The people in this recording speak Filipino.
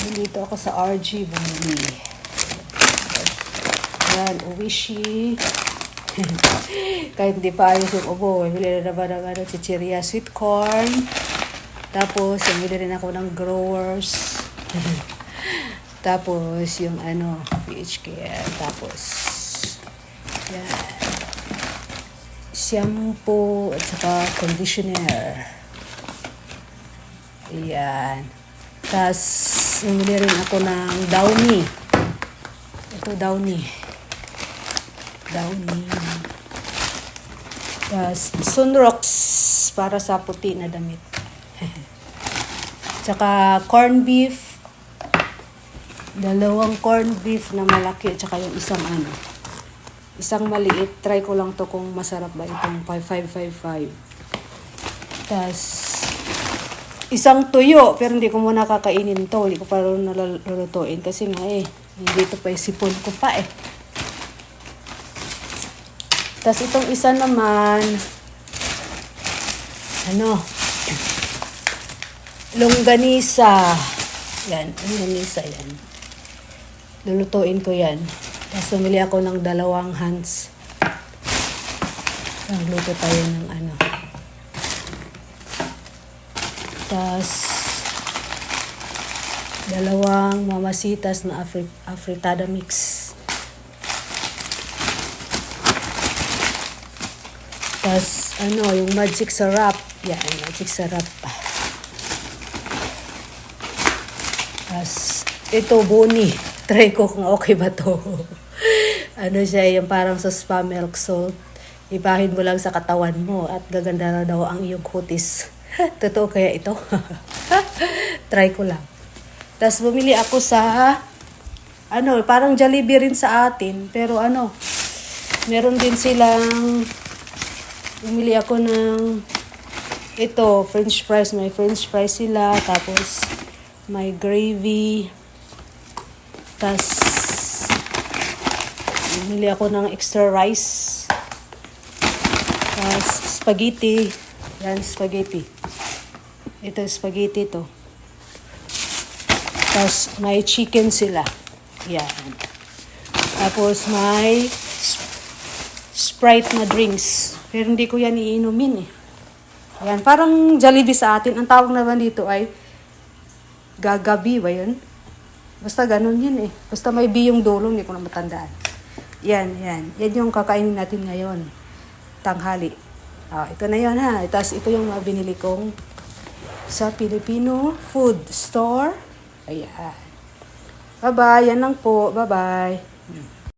Nandito ako sa RG bumili. Yan, uwishi. Kahit hindi pa ayos yung ubo, bili na naman ng ano, chichiria sweet corn. Tapos, bumili rin ako ng growers. Tapos, yung ano, PH Care. Tapos, yan. Shampoo at saka conditioner. Ayan. Tapos, bumili rin ako ng Downy. Ito, Downy. Downy. Tapos, Sunrox para sa puti na damit. Tsaka, corn beef. Dalawang corn beef na malaki. Tsaka yung isang ano. Isang maliit. Try ko lang to kung masarap ba itong 5555. Tapos, isang tuyo, pero hindi ko muna kakainin to. Hindi ko pa nalulutuin kasi nga eh, hindi to pa sipon ko pa eh. Tapos itong isa naman, ano, longganisa. Yan, longganisa yan. Lulutuin ko yan. Tapos bumili ako ng dalawang hands. Nagluto tayo ng ano. Tapos, dalawang mamasitas na afri- afritada mix. Tapos, ano, yung magic syrup. Yan, magic syrup. Tapos, ito, boni. Try ko kung okay ba to. ano siya, yung parang sa spa milk salt. Ibahin mo lang sa katawan mo at gaganda na daw ang iyong kutis. Totoo kaya ito? Try ko lang. Tapos bumili ako sa, ano, parang Jollibee rin sa atin. Pero ano, meron din silang, bumili ako ng, ito, french fries. May french fries sila. Tapos, may gravy. Tapos, bumili ako ng extra rice. Tapos, spaghetti. Yan, spaghetti. Ito, spaghetti to. Tapos, may chicken sila. Yan. Tapos, may sp- Sprite na drinks. Pero hindi ko yan iinumin eh. Yan, parang Jollibee sa atin. Ang tawag naman dito ay gagabi ba yun? Basta ganun yun eh. Basta may B yung dulo, hindi ko na matandaan. Yan, yan. Yan yung kakainin natin ngayon. Tanghali. Ah, ito na yun ha. Tapos ito yung mga binili kong sa Filipino Food Store. Ayan. Bye-bye. Yan lang po. Bye-bye. Hmm.